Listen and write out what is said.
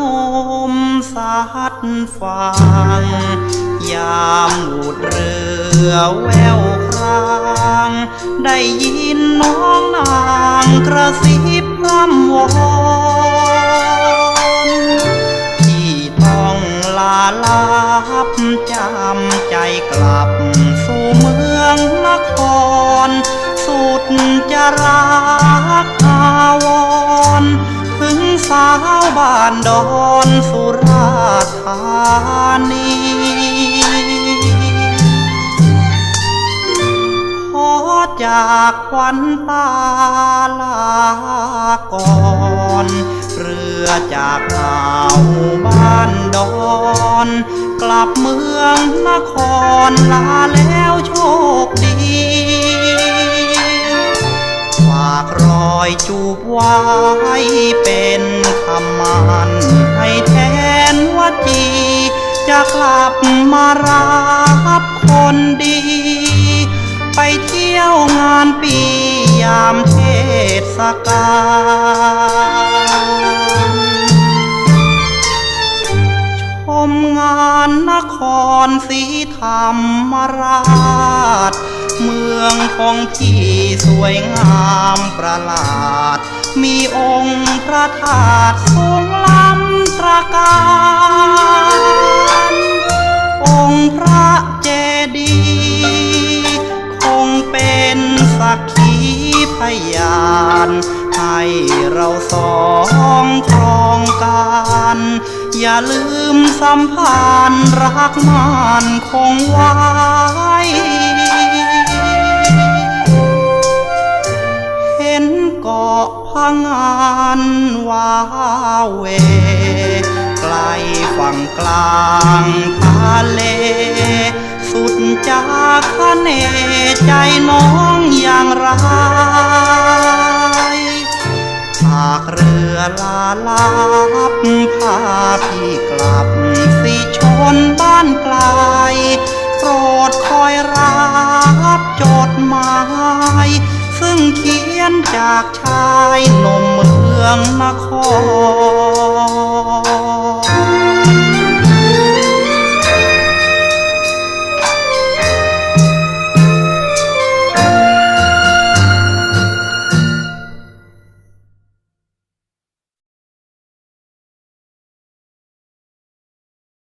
งมสัดฟัง ยามบูดเรือแววคราง ได้ยินน้องนางกระซิบพร่ำวอนที่ต้องลาลับจำใจกลับสู่เมืองนคร สุดจะรักาวบ้านดอนสุราธานีขอจากควันตาลาก่อนเรือจากอ่าวบ้านดอน กลับเมืองนครลาแล้วโชคดีฝากรอ อยจูบไว้เป็นคำมันให้แทนว่าจีจะกลับมารับคนดี ไปเที่ยวงานปียามเทศกาลชมงานนครศรีธรรมราช เมืองของที่สวยงามประหลาด มีองค์พระธาตุทรงล้ำตระการ องค์พระเจดีย์คงเป็นสักขีพยาน ให้เราสองครองกันอย่าลืมสัมพันธ์รักมันคงไว้านว้าเว ไกลฝั่งกลางทะเล สุดจากคะเนใจน้องอย่างไรหากเรือลาลับพาพี่กลับสิชนบ้านไกลโปรดคอยรับจดหมาย เขียนจากชายหนุ่มเมืองนคร